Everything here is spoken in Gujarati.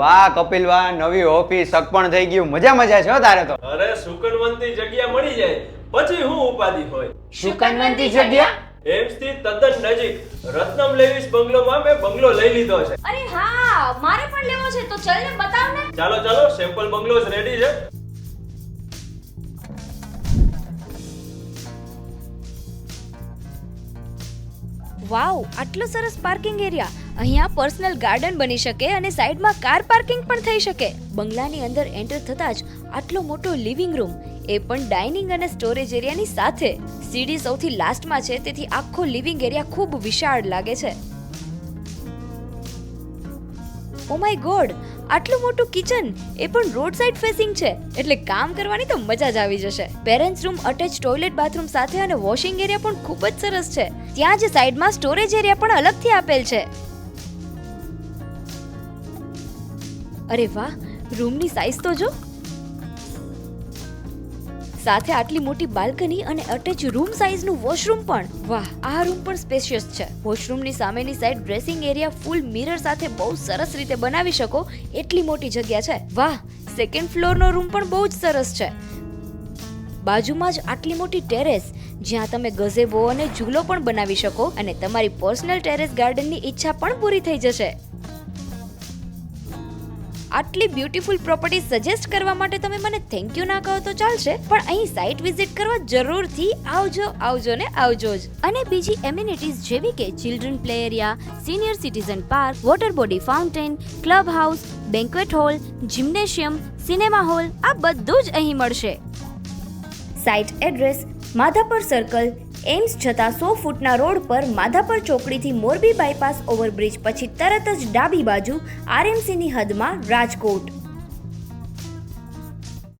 વાહ કપિલ વાહ નવી ઓફિસ સગપણ થઈ ગયું. મજા મજા છે હો તારે તો. અરે સુકનવંતી જગ્યા મળી જાય. પછી હું ઉપાધિ હોય? સુકનવંતી જગ્યા? એમ્સથી તદ્દન નજીક રત્નમ લેવિસ બંગલોમાં મેં બંગલો લઈ લીધો છે. અરે હા મારે પણ લેવો છે તો ચલ ને બતાવ ને ચાલો ચાલો સેમ્પલ બંગલોઝ રેડી છે. વાવ, આટલો સરસ પાર્કિંગ એરિયા અહીંયા પર્સનલ ગાર્ડન બની શકે અને સાઈડમાં કાર પાર્કિંગ પણ થઈ શકે. બંગલાની અંદર એન્ટર થતાં જ આટલો મોટો લિવિંગ રૂમ એ પણ ડાઇનિંગ અને સ્ટોરેજ એરિયાની સાથે. સીડી સૌથી લાસ્ટમાં છે, તેથી આખો લિવિંગ એરિયા ખૂબ વિશાળ લાગે છે. ઓ માય ગોડ આટલું મોટું કિચન એ પણ રોડ સાઇડ ફેસિંગ છે. એટલે કામ કરવાની તો મજા જ આવી જશે. Parents room attach toilet bathroom સાથે અને વોશિંગ એરિયા પણ ખૂબ જ સરસ છે. ત્યાં જ સાઈડમાં સ્ટોરેજ એરિયા પણ અલગથી આપેલ છે. અરે વાહ રૂમની સાઈઝ તો જો. સાથે આટલી મોટી બાલ્કની અને અટેચ રૂમ સાઇઝનું વોશરૂમ પણ. વાહ, આ રૂમ પણ સ્પેશિયસ છે. વોશરૂમની સામેની side dressing area full mirror સાથે બહુ સરસ રીતે બનાવી શકો. એટલી મોટી જગ્યા છે. વાહ સેકન્ડ ફ્લોરનો રૂમ પણ બહુ જ સરસ છે. બાજુમાં જ આટલી મોટી ટેરેસ જ્યાં તમે ગઝેબો અને ઝૂલો પણ બનાવી શકો અને તમારી પર્સનલ ટેરેસ ગાર્ડનની ઈચ્છા પણ પૂરી થઈ જશે. આટલી બ્યુટીફુલ પ્રોપર્ટી સજેસ્ટ કરવા માટે તમે મને થેન્ક યુ ના કહો તો ચાલશે, પણ અહીં સાઇટ વિઝિટ કરવા જરૂરથી આવજો આવજો ને આવજો જ. અને બીજી એમ્યુનિટીઝ જેવી કે children play area senior citizen park water body fountain club house banquet hall gymnasium cinema hall આ બધું જ અહીં મળશે. Site address Madhapar circle AIIMS જતા સો ફૂટના રોડ પર માધાપર ચોકડીથી મોરબી બાયપાસ ઓવરબ્રિજ પછી તરત જ ડાબી બાજુ આરએમસીની હદમાં રાજકોટ.